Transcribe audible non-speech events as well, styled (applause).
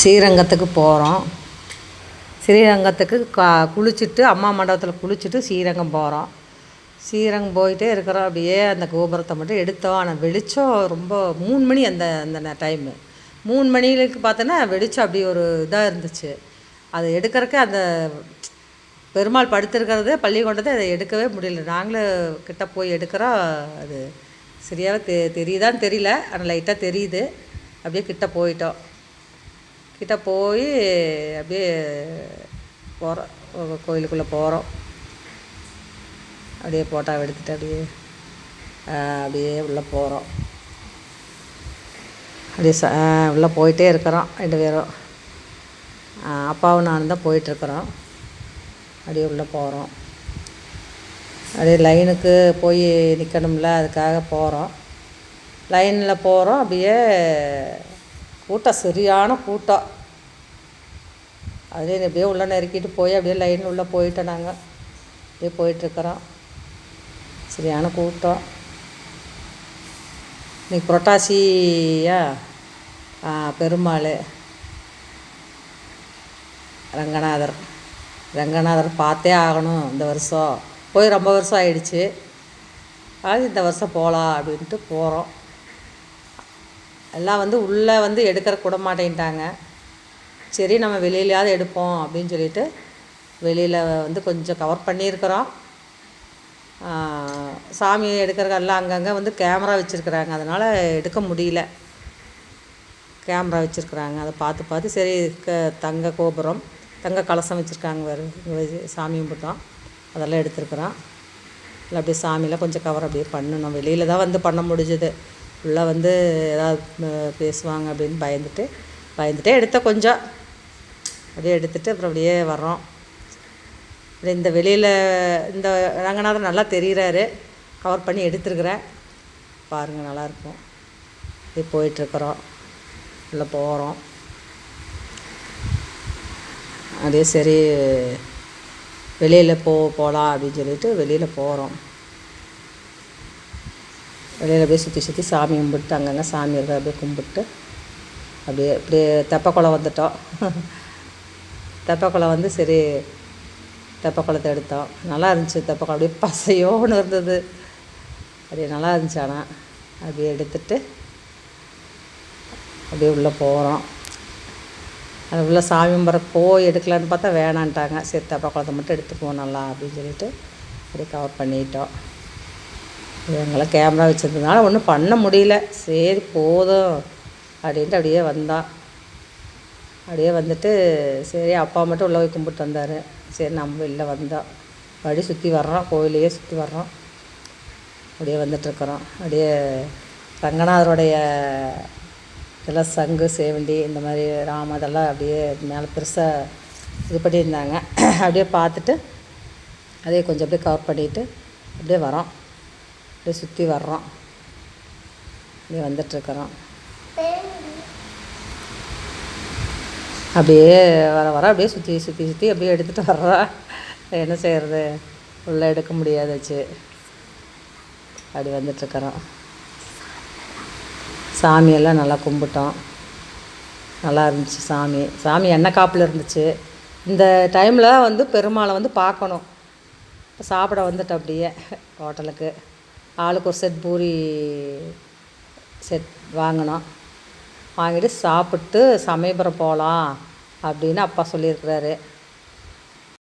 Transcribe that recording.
ஸ்ரீரங்கத்துக்கு போகிறோம் ஸ்ரீரங்கத்துக்கு கா குளிச்சுட்டு அம்மா மண்டபத்தில் குளிச்சுட்டு ஸ்ரீரங்கம் போகிறோம் ஸ்ரீரங்கம் போயிட்டே இருக்கிறோம். அப்படியே அந்த கோபுரத்தை மட்டும் எடுத்தோம். ஆனால் வெளிச்சம் ரொம்ப மூணு மணி அந்த அந்த டைமு மூணு மணிகளுக்கு பார்த்தோன்னா வெளிச்சம் அப்படி ஒரு இதாக இருந்துச்சு. அதை எடுக்கிறக்கே அந்த பெருமாள் படுத்திருக்கிறது பள்ளிக்கொண்டது அதை எடுக்கவே முடியல. நாங்களும் கிட்ட போய் எடுக்கிறோம். அது சரியாக தெ தெரியுதான்னு தெரியல. ஆனால் லைட்டாக தெரியுது. அப்படியே கிட்ட போயிட்டோம். கிட்டே போய் அப்படியே போகிறோம் கோயிலுக்குள்ளே போகிறோம் அப்படியே ஃபோட்டோ எடுத்துட்டு அப்படியே அப்படியே உள்ளே போகிறோம் அப்படியே ச உள்ளே போயிட்டே இருக்கிறோம் ரெண்டு பேரும். அப்பாவும் நானும் தான் போயிட்டுருக்குறோம் அப்படியே உள்ளே போகிறோம் அப்படியே லைனுக்கு போய் நிற்கணும்ல அதுக்காக போகிறோம் லைனில் போகிறோம் அப்படியே கூட்டம் சரியான கூட்டம் அதே அப்படியே உள்ளே நெருக்கிட்டு போய் அப்படியே லைன் உள்ளே போயிட்டோம் நாங்கள் அப்படியே போயிட்டுருக்குறோம். சரியான கூட்டம். இன்னைக்கு புரட்டாசியா? பெருமாள். ரங்கநாதர். ரங்கநாதர் பார்த்தே ஆகணும் இந்த வருஷம். போய் ரொம்ப வருஷம் ஆயிடுச்சு. அது இந்த வருஷம் போகலாம் அப்படின்ட்டு போகிறோம் எல்லாம் வந்து உள்ளே வந்து எடுக்கிற கூட மாட்டேன்ட்டாங்க சரி நம்ம வெளியிலையாவது எடுப்போம் அப்படின்னு சொல்லிட்டு வெளியில் வந்து கொஞ்சம் கவர் பண்ணியிருக்கிறோம். சாமி எடுக்கிறதெல்லாம் அங்கங்கே வந்து கேமரா வச்சுருக்குறாங்க. அதனால் எடுக்க முடியல. கேமரா வச்சுருக்குறாங்க. அதை பார்த்து பார்த்து சரி க தங்க கோபுரம் தங்க கலசம் வச்சுருக்காங்க வேறு சாமி கும்பிட்டோம் அதெல்லாம் எடுத்துருக்குறோம். இல்லை அப்படியே சாமியெல்லாம் கொஞ்சம் கவர் அப்படியே பண்ணணும். வெளியில் தான் வந்து பண்ண முடிஞ்சது. உள்ளே வந்து ஏதாவது பேசுவாங்க அப்படின்னு பயந்துட்டு பயந்துட்டே எடுத்த கொஞ்சம். அப்படியே எடுத்துட்டு அப்புறம் அப்படியே வர்றோம். அப்படியே இந்த வெளியில் இந்த ரங்கநாதர் நல்லா தெரிகிறாரு கவர் பண்ணி எடுத்துருக்குறேன். பாருங்கள் நல்லாயிருக்கும் அப்படியே போயிட்டுருக்குறோம். உள்ளே போகிறோம் அதே சரி வெளியில் போ போகலாம் அப்படின்னு சொல்லிட்டு வெளியில் போகிறோம் வெளியில் அப்படியே சுற்றி சுற்றி சாமி கும்பிட்டு அங்கங்கே சாமி இருக்கிற அப்படியே கும்பிட்டு அப்படியே அப்படியே தெப்பக்குளம் வந்துட்டோம். (laughs) தெப்பக்குளம் வந்து சரி தெப்பக்குளத்தை எடுத்தோம். நல்லா இருந்துச்சு தெப்பக்குளம். அப்படியே பசையோன்னு இருந்தது. அப்படியே நல்லா இருந்துச்சு ஆனால் அப்படியே எடுத்துட்டு அப்படியே உள்ளே போகிறோம் அது உள்ள சாமி முறை போய் எடுக்கலான்னு பார்த்தா வேணான்ட்டாங்க. சரி தெப்பக்குளத்தை குளத்தை மட்டும் எடுத்துக்குவோம் நல்லா அப்படின்னு சொல்லிட்டு அப்படியே கவர் பண்ணிட்டோம். எங்களாம் கேமரா வச்சுருந்ததுனால ஒன்றும் பண்ண முடியல. சரி போதும். அப்படின்ட்டு அப்படியே வந்தான் அப்படியே வந்துட்டு சரி அப்பா மட்டும் உள்ளே போய் கும்பிட்டு வந்தார். சரி நம்ம வெளில வந்தோம் அப்படியே சுற்றி வர்றோம். கோயிலையே சுற்றி வர்றோம். அப்படியே வந்துட்டுருக்குறோம் அப்படியே ரங்கநாதருடைய இதெல்லாம் சங்கு சேவண்டி இந்த மாதிரி ராம இதெல்லாம் அப்படியே மேலே பெருசாக இது பண்ணியிருந்தாங்க. அப்படியே பார்த்துட்டு அதே கொஞ்சம் அப்படியே கவர் பண்ணிவிட்டு அப்படியே வரோம் அப்படியே சுற்றி வர்றோம். இப்படி வந்துட்டுருக்குறோம் அப்படியே வர வர அப்படியே சுற்றி சுற்றி சுற்றி அப்படியே எடுத்துகிட்டு வர்றோம். என்ன செய்கிறது உள்ளே எடுக்க முடியாதாச்சு. அப்படி வந்துட்டுருக்குறோம் சாமியெல்லாம் நல்லா கும்பிட்டோம். நல்லா இருந்துச்சு சாமி. சாமி எண்ணெய் காப்பில் இருந்துச்சு. இந்த டைமில் வந்து பெருமாளை வந்து பார்க்கணும். இப்போ சாப்பிட வந்துட்டோம் அப்படியே ஹோட்டலுக்கு. ஆளுக்கு ஒரு செட் பூரி செட் வாங்கினோம். வாங்கிட்டு சாப்பிட்டு சமயபுரம் போகலாம் அப்படின்னு அப்பா சொல்லியிருக்கிறாரு.